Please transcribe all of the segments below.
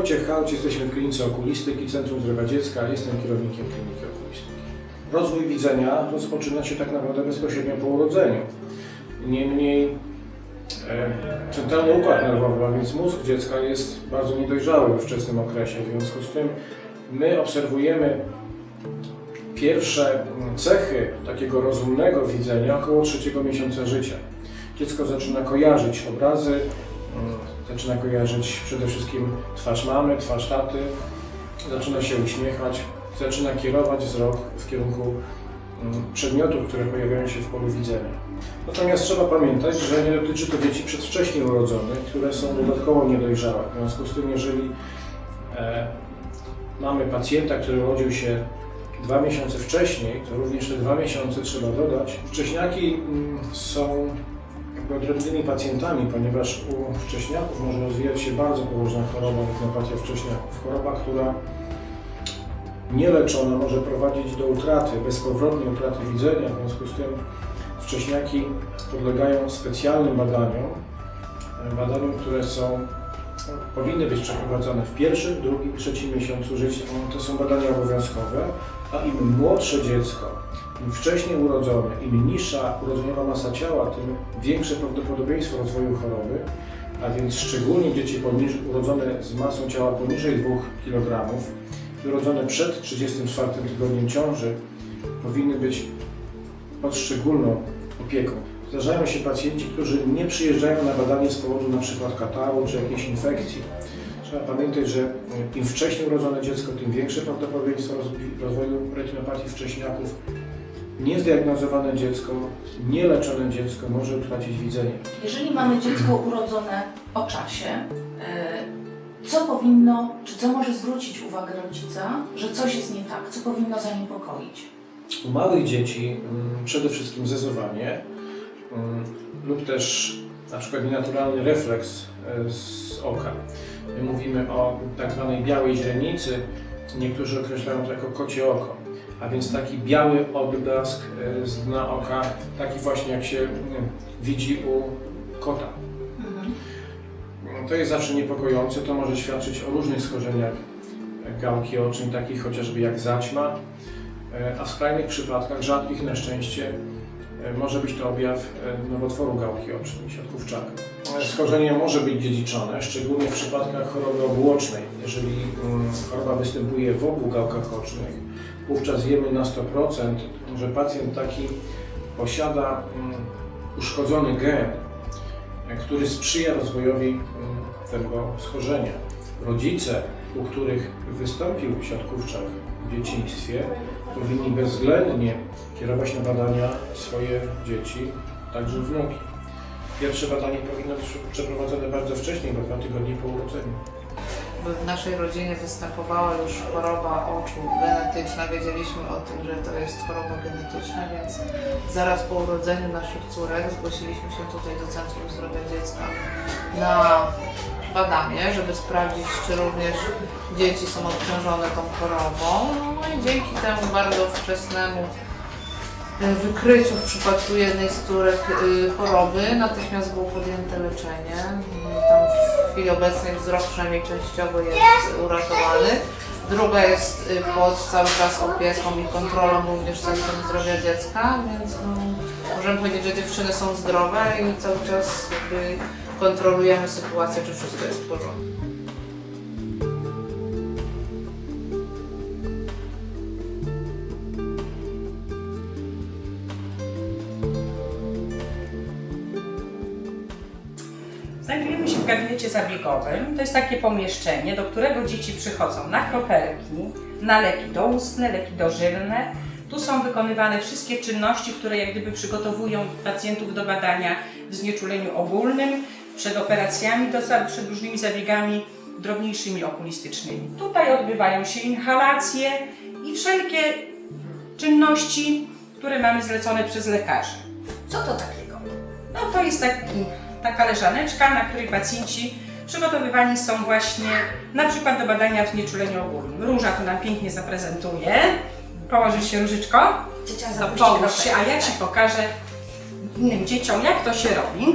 Wojciech Hałcz, jesteśmy w klinice okulistyki Centrum Zdrowia Dziecka, jestem kierownikiem kliniki okulistyki. Rozwój widzenia rozpoczyna się tak naprawdę bezpośrednio po urodzeniu. Niemniej e, centralny układ nerwowy, a więc mózg dziecka jest bardzo niedojrzały we wczesnym okresie. W związku z tym my obserwujemy pierwsze cechy takiego rozumnego widzenia około trzeciego miesiąca życia. Dziecko zaczyna kojarzyć obrazy, mm, zaczyna kojarzyć przede wszystkim twarz mamy, twarz taty, zaczyna się uśmiechać, zaczyna kierować wzrok w kierunku mm, przedmiotów, które pojawiają się w polu widzenia. Natomiast trzeba pamiętać, że nie dotyczy to dzieci przedwcześnie urodzonych, które są dodatkowo niedojrzałe. W związku z tym, jeżeli e, mamy pacjenta, który urodził się dwa miesiące wcześniej, to również te dwa miesiące trzeba dodać. Wcześniaki mm, są odrębnymi pacjentami, ponieważ u wcześniaków może rozwijać się bardzo poważna choroba, retinopatia wcześniaków. Choroba, która nieleczona może prowadzić do utraty, bezpowrotnej utraty widzenia. W związku z tym wcześniaki podlegają specjalnym badaniom, e, badaniom, które są powinny być przeprowadzone w pierwszym, drugim, trzecim miesiącu życia. To są badania obowiązkowe, a im młodsze dziecko, im wcześniej urodzone, im niższa urodzeniowa masa ciała, tym większe prawdopodobieństwo rozwoju choroby, a więc szczególnie dzieci urodzone z masą ciała poniżej 2 kg, urodzone przed 34 tygodniem ciąży, powinny być pod szczególną opieką. Zdarzają się pacjenci, którzy nie przyjeżdżają na badanie z powodu np. kataru czy jakiejś infekcji. Trzeba pamiętać, że im wcześniej urodzone dziecko, tym większe prawdopodobieństwo rozwoju retinopatii wcześniaków. Niezdiagnozowane dziecko, nieleczone dziecko może utracić widzenie. Jeżeli mamy dziecko urodzone o czasie, e, co powinno, czy co może zwrócić uwagę rodzica, że coś jest nie tak, co powinno zaniepokoić? U małych dzieci mm, przede wszystkim zezowanie mm, lub też na przykład nienaturalny refleks e, z oka. My mówimy o tak zwanej białej źrenicy, niektórzy określają to jako kocie oko, a więc taki biały odblask e, z dna oka, taki właśnie jak się mm, widzi u kota. To jest zawsze niepokojące, to może świadczyć o różnych schorzeniach gałki ocznej, takich chociażby jak zaćma, E, a w skrajnych przypadkach, rzadkich na szczęście, e, może być to objaw nowotworu gałki ocznej, siatkówczaka. Schorzenie może być dziedziczone, szczególnie w przypadkach choroby obłocznej. Jeżeli mm, choroba występuje w obu gałkach ocznych, wówczas wiemy na 100%, że pacjent taki posiada mm, uszkodzony gen, który sprzyja rozwojowi mm, tego schorzenia. Rodzice, u których wystąpił siatkówczak w dzieciństwie, powinni bezwzględnie kierować na badania swoje dzieci, także wnuki. Pierwsze badanie powinno być przeprowadzone bardzo wcześnie, bo dwa tygodnie po urodzeniu. W naszej rodzinie występowała już choroba oczu genetyczna. Wiedzieliśmy o tym, że to jest choroba genetyczna, więc zaraz po urodzeniu naszych córek zgłosiliśmy się tutaj do Centrum Zdrowia Dziecka na badanie, żeby sprawdzić, czy również dzieci są obciążone tą chorobą. No i dzięki temu bardzo wczesnemu e, wykryciu w przypadku jednej z córek y, choroby natychmiast było podjęte leczenie. No Tam chwili obecnej wzrok przynajmniej częściowo jest uratowany. Druga jest y, pod cały czas opieką i kontrolą również Centrum Zdrowia Dziecka, więc no, możemy powiedzieć, że dziewczyny są zdrowe i cały czas kontrolujemy sytuację, czy wszystko jest w porządku. Zabiegowym. To jest takie pomieszczenie, do którego dzieci przychodzą na kropelki, na leki doustne, leki dożylne. Tu są wykonywane wszystkie czynności, które jak gdyby przygotowują pacjentów do badania w znieczuleniu ogólnym, przed operacjami, przed różnymi zabiegami drobniejszymi okulistycznymi. Tutaj odbywają się inhalacje i wszelkie czynności, które mamy zlecone przez lekarzy. Co to takiego? No to jest taki, taka leżaneczka, na której pacjenci przygotowywani są właśnie na przykład do badania w znieczuleniu ogólnym. Róża tu nam pięknie zaprezentuje. Położysz się różyczko? Ciocia To połóż się, a ja Ci pokażę innym dzieciom, jak to się robi.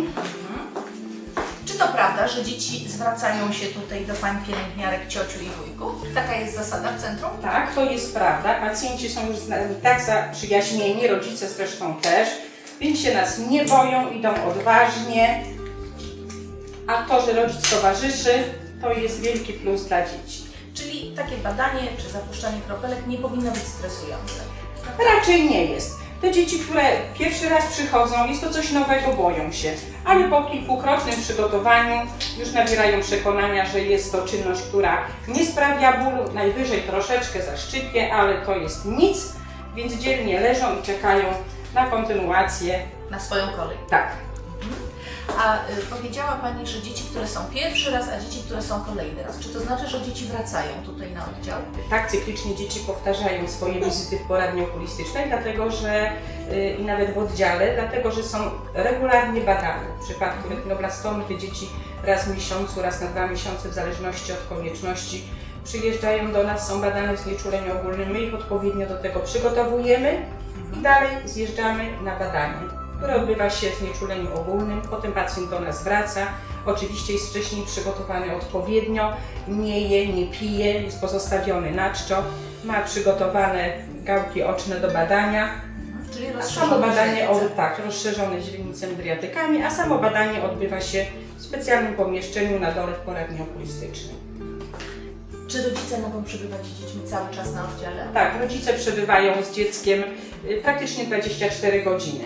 Czy to to prawda, że dzieci zwracają się tutaj do pań pielęgniarek, ciociu i wujków? Taka jest zasada w centrum? Tak, to jest prawda. Pacjenci są już tak zaprzyjaźnieni, rodzice zresztą też, więc się nas nie boją, idą odważnie. A to, że rodzic towarzyszy, to jest wielki plus dla dzieci. Czyli takie badanie czy zapuszczanie kropelek nie powinno być stresujące. Raczej nie jest. Te dzieci, które pierwszy raz przychodzą, jest to coś nowego, boją się, ale po kilkukrotnym przygotowaniu już nabierają przekonania, że jest to czynność, która nie sprawia bólu, najwyżej troszeczkę zaszczypie, ale to jest nic, więc dzielnie leżą i czekają na kontynuację. Na swoją kolej. Tak, A y, powiedziała Pani, że dzieci, które są pierwszy raz, a dzieci, które są kolejny raz. Czy to znaczy, że dzieci wracają tutaj na oddział? tak cyklicznie dzieci powtarzają swoje wizyty w poradni okulistycznej, dlatego że y, i nawet w oddziale, dlatego że są regularnie badane. W przypadku retinoblastomy te dzieci raz w miesiącu, raz na dwa miesiące, w zależności od konieczności, przyjeżdżają do nas, są badane w znieczuleniu ogólnym, my ich odpowiednio do tego przygotowujemy i dalej zjeżdżamy na badanie, które odbywa się w znieczuleniu ogólnym, potem pacjent do nas wraca, oczywiście jest wcześniej przygotowany odpowiednio, nie je, nie pije, jest pozostawiony na czczo, ma przygotowane gałki oczne do badania, Czyli a samo badanie, źrenice. o, tak, rozszerzone źrenicem driatykami, a samo badanie odbywa się w specjalnym pomieszczeniu na dole w poradni okulistycznej. Czy rodzice mogą przebywać z dziećmi cały czas na oddziale? Tak, rodzice przebywają z dzieckiem y, praktycznie 24 godziny.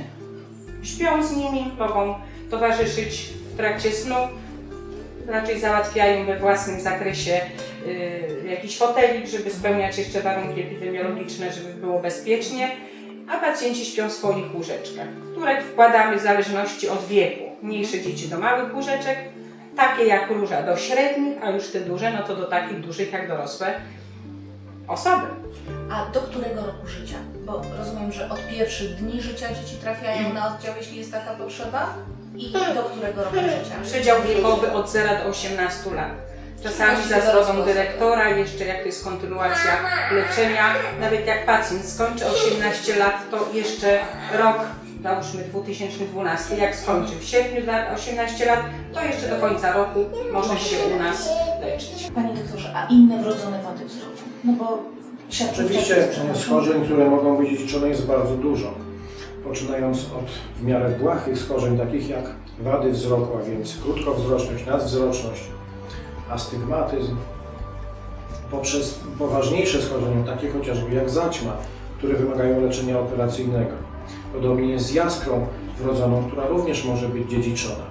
Śpią z nimi, mogą towarzyszyć w trakcie snu, raczej załatwiają we własnym zakresie y, jakiś fotelik, żeby spełniać jeszcze warunki epidemiologiczne, żeby było bezpiecznie, a pacjenci śpią w swoich łóżeczkach, które wkładamy w zależności od wieku. Mniejsze dzieci do małych łóżeczek, takie jak róża do średnich, a już te duże, no to do takich dużych jak dorosłe osoby. A do którego roku życia? Bo rozumiem, że od pierwszych dni życia dzieci trafiają na oddział, jeśli jest taka potrzeba? I do którego roku życia? Przedział wiekowy od 0 do 18 lat. Czasami za zgodą dyrektora, jeszcze jak to jest kontynuacja leczenia, nawet jak pacjent skończy 18 lat, to jeszcze rok, załóżmy 2012, jak skończy w sierpniu lat 18 lat, to jeszcze do końca roku może się u nas leczyć. Panie doktorze, a inne wrodzone wady wzroku? No bo siatkówka Oczywiście to jest przenoszone- schorzeń, które mogą być dziedziczone jest bardzo dużo. Poczynając od w miarę błahych schorzeń, takich jak wady wzroku, a więc krótkowzroczność, nadwzroczność, astygmatyzm, poprzez poważniejsze schorzenia, takie chociażby jak zaćma, które wymagają leczenia operacyjnego. Podobnie jest z jaskrą wrodzoną, która również może być dziedziczona.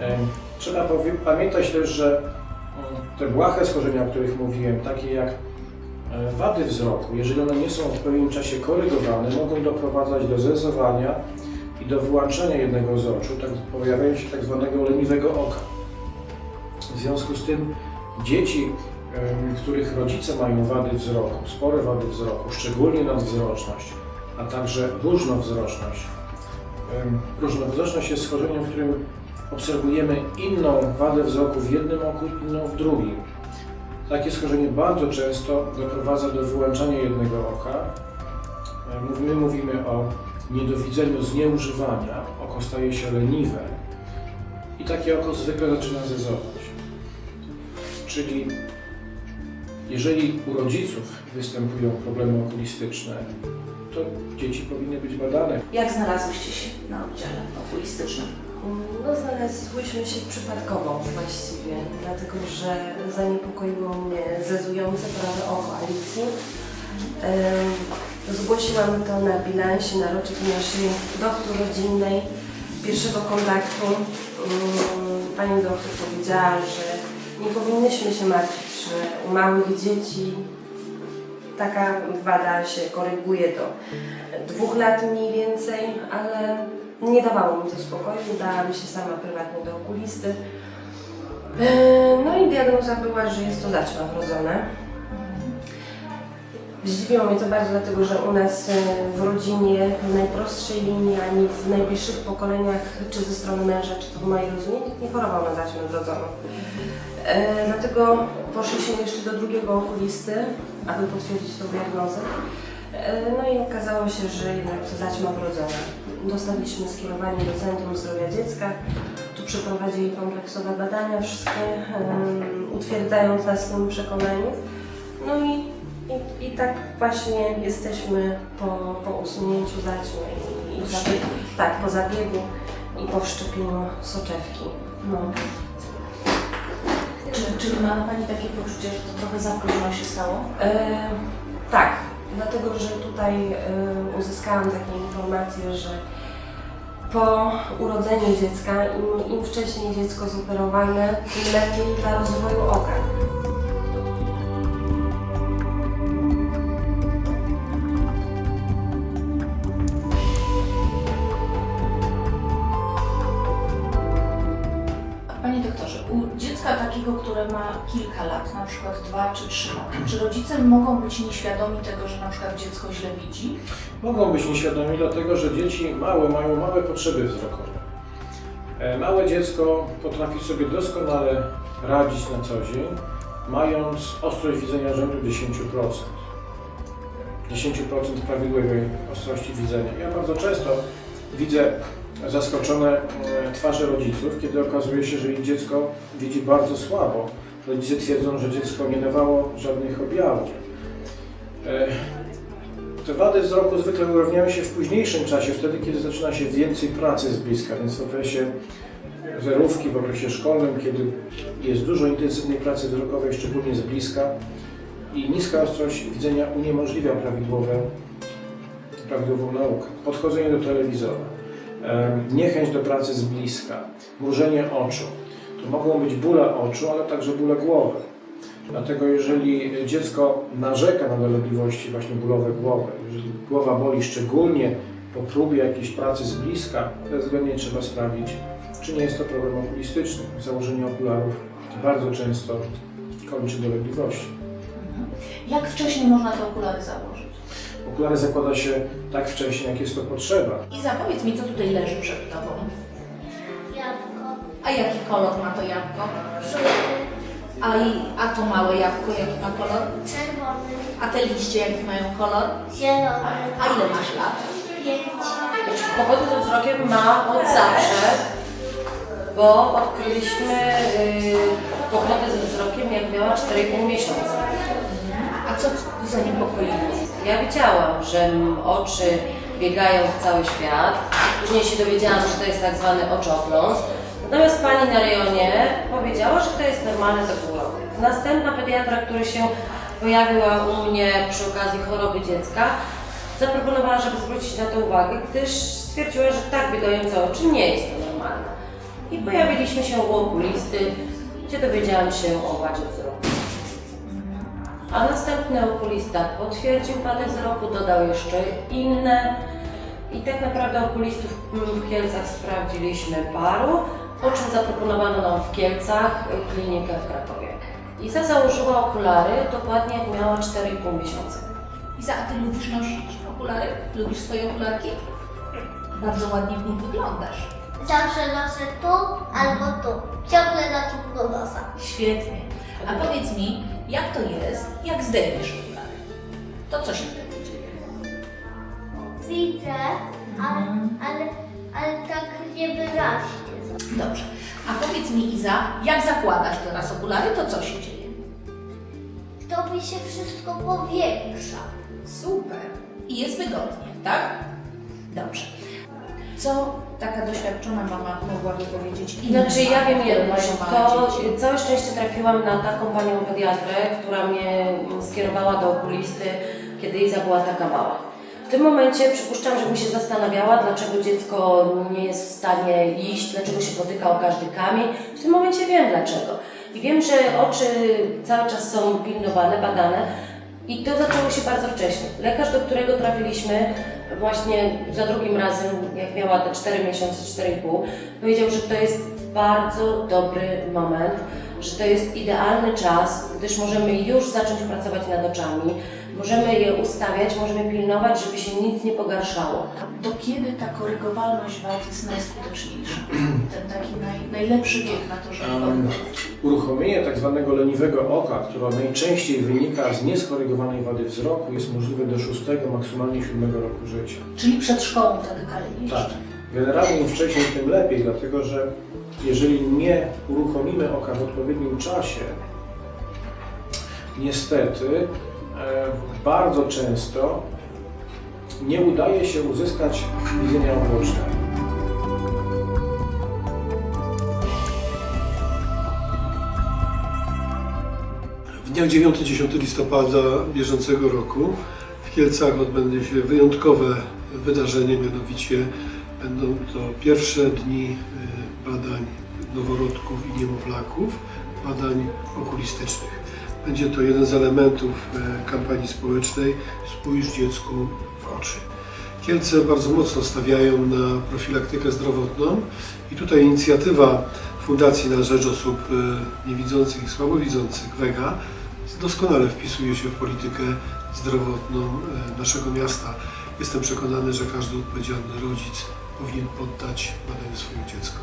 Em, Trzeba powie- pamiętać też, że te błahe schorzenia, o których mówiłem, takie jak E, Wady wzroku, jeżeli one nie są w pewnym czasie korygowane, mogą doprowadzać do zezowania i do wyłączenia jednego z oczu, tak, pojawiają się tak zwanego leniwego oka. W związku z tym dzieci, em, których rodzice mają wady wzroku, spore wady wzroku, szczególnie nadwzroczność, a także różnowzroczność. Em, Różnowzroczność jest schorzeniem, w którym obserwujemy inną wadę wzroku w jednym oku inną w drugim. Takie schorzenie bardzo często doprowadza do wyłączania jednego oka. E, My mówimy o niedowidzeniu z nieużywania. Oko staje się leniwe i takie oko zwykle zaczyna zezować. Czyli jeżeli u rodziców występują problemy okulistyczne, to dzieci powinny być badane. Jak znalazłyście się na oddziale okulistycznym? No, znalazłyśmy się przypadkowo właściwie, dlatego że zaniepokoiło mnie zezujące prawe oko Alicji. Zgłosiłam to na bilansie, na roczek naszej doktor rodzinnej. Pierwszego kontaktu mm, pani doktor powiedziała, że nie powinnyśmy się martwić, że u małych dzieci taka wada się koryguje do dwóch lat mniej więcej, ale nie dawało mi to spokoju, udałam się sama prywatnie do okulisty. Eee, No i diagnoza była, że jest to zaćma wrodzone. Zdziwiło mnie to bardzo, dlatego że u nas e, w rodzinie, w najprostszej linii, ani w najbliższych pokoleniach, czy ze strony męża, czy to w mojej rodzinie, nikt nie chorował na zaćmę wrodzoną. E, dlatego poszliśmy jeszcze do drugiego okulisty, aby potwierdzić tą diagnozę. E, No i okazało się, że jednak to zaćma wrodzona. Dostaliśmy skierowanie do Centrum Zdrowia Dziecka. Tu przeprowadzili kompleksowe badania, wszystkie utwierdzając nas w tym przekonaniu. No i, i, i tak właśnie jesteśmy po, po usunięciu zaćmy i, i zabiegu, tak, po zabiegu i po wszczepieniu soczewki. No. Czy, czy ma Pani takie poczucie, że to trochę za późno się stało? E, tak, dlatego że tutaj uzyskałam takie informacje, że po urodzeniu dziecka, im, im wcześniej dziecko zoperowane, tym lepiej dla rozwoju oka. Kilka lat, na przykład dwa czy trzy lata, czy rodzice mogą być nieświadomi tego, że na przykład dziecko źle widzi? Mogą być nieświadomi, dlatego że dzieci małe mają małe potrzeby wzrokowe. E, Małe dziecko potrafi sobie doskonale radzić na co dzień, mając ostrość widzenia rzędu 10%. 10% prawidłowej ostrości widzenia. Ja bardzo często widzę zaskoczone e, twarze rodziców, kiedy okazuje się, że ich dziecko widzi bardzo słabo. Rodzice twierdzą, że dziecko nie dawało żadnych objawów. E, te wady wzroku zwykle ujawniają się w późniejszym czasie, wtedy kiedy zaczyna się więcej pracy z bliska, więc w okresie zerówki, w okresie szkolnym, kiedy jest dużo intensywnej pracy wzrokowej, szczególnie z bliska i niska ostrość widzenia uniemożliwia prawidłowe, prawidłową naukę. Podchodzenie do telewizora, em, niechęć do pracy z bliska, mrużenie oczu. To mogą być bóle oczu, ale także bóle głowy. Dlatego jeżeli dziecko narzeka na dolegliwości właśnie bólowe głowy, jeżeli głowa boli szczególnie po próbie jakiejś pracy z bliska, bezwzględnie trzeba sprawdzić, czy nie jest to problem okulistyczny. Założenie okularów bardzo często kończy dolegliwości. Jak wcześniej można te okulary założyć? Okulary zakłada się tak wcześnie, jak jest to potrzeba. Iza, powiedz mi, co tutaj leży przed Tobą? A jaki kolor ma to jabłko? żółty, A, i, a to małe jabłko, jaki ma kolor? czerwony, A te liście, jaki mają kolor? zielony, A ile masz lat? pięć, Kłopoty ze wzrokiem ma od zawsze, bo odkryliśmy yy, kłopoty ze wzrokiem jak miała 4,5 miesiąca. A co zaniepokoiło? Ja widziałam, że m, oczy biegają w cały świat. Później się dowiedziałam, że to jest tak zwany oczopląs. Natomiast pani na rejonie powiedziała, że to jest normalne do pół roku. Następna pediatra, która się pojawiła u mnie przy okazji choroby dziecka, zaproponowała, żeby zwrócić na to uwagę, gdyż stwierdziła, że tak biegające oczy nie jest to normalne. I pojawiliśmy się u okulisty, gdzie dowiedziałam się o wadzie wzroku. A następny okulista potwierdził wadę wzroku, dodał jeszcze inne. I tak naprawdę okulistów w Kielcach sprawdziliśmy paru, po czym zaproponowano nam w Kielcach y, klinikę w Krakowie. Iza założyła okulary dokładnie jak miała 4,5 miesiąca. Iza, a Ty lubisz nosić okulary? Lubisz swoje okularki? Bardzo ładnie w nich wyglądasz. zawsze noszę tu albo tu, ciągle na czubku nosa. Świetnie. A powiedz mi, jak to jest, jak zdejmiesz okulary? To co się wtedy dzieje? Widzę, ale, ale, ale tak niewyraźnie. Dobrze. A powiedz mi, Iza, jak zakładasz teraz okulary, to co się dzieje? To mi się wszystko powiększa. Super. I jest wygodnie, tak? Dobrze. Co taka doświadczona mama mogłaby powiedzieć innym Znaczy ja wiem mamom, jedno, które mają to dzieci? całe szczęście trafiłam na taką panią pediatrę, która mnie skierowała do okulisty, kiedy Iza była taka mała. W tym momencie przypuszczam, że bym się zastanawiała, dlaczego dziecko nie jest w stanie iść, dlaczego się potyka o każdy kamień. W tym momencie wiem dlaczego. I wiem, że oczy cały czas są pilnowane, badane. I to zaczęło się bardzo wcześnie. Lekarz, do którego trafiliśmy właśnie za drugim razem, jak miała te 4 miesiące, 4,5, powiedział, że to jest bardzo dobry moment, że to jest idealny czas, gdyż możemy już zacząć pracować nad oczami, możemy je ustawiać, możemy pilnować, żeby się nic nie pogarszało. Do kiedy ta korygowalność wad jest najskuteczniejsza? Ten taki naj, najlepszy wiek na to, żeby Um, uruchomienie tak zwanego leniwego oka, które najczęściej wynika z nieskorygowanej wady wzroku, jest możliwe do 6, maksymalnie 7 roku życia. Czyli przed szkołą wtedy kalejesz. Tak. Generalnie im wcześniej, tym lepiej, dlatego że jeżeli nie uruchomimy oka w odpowiednim czasie, niestety bardzo często nie udaje się uzyskać widzenia ubocznego. W dniach 9-10 listopada bieżącego roku w Kielcach odbędzie się wyjątkowe wydarzenie, mianowicie będą to pierwsze dni y, badań noworodków i niemowlaków, badań okulistycznych. Będzie to jeden z elementów y, kampanii społecznej Spójrz dziecku w oczy. Kielce bardzo mocno stawiają na profilaktykę zdrowotną i tutaj inicjatywa Fundacji na Rzecz Osób y, Niewidzących i Słabowidzących WEGA doskonale wpisuje się w politykę zdrowotną e, naszego miasta. Jestem przekonany, że każdy odpowiedzialny rodzic powinien poddać badaniu swoje dziecko.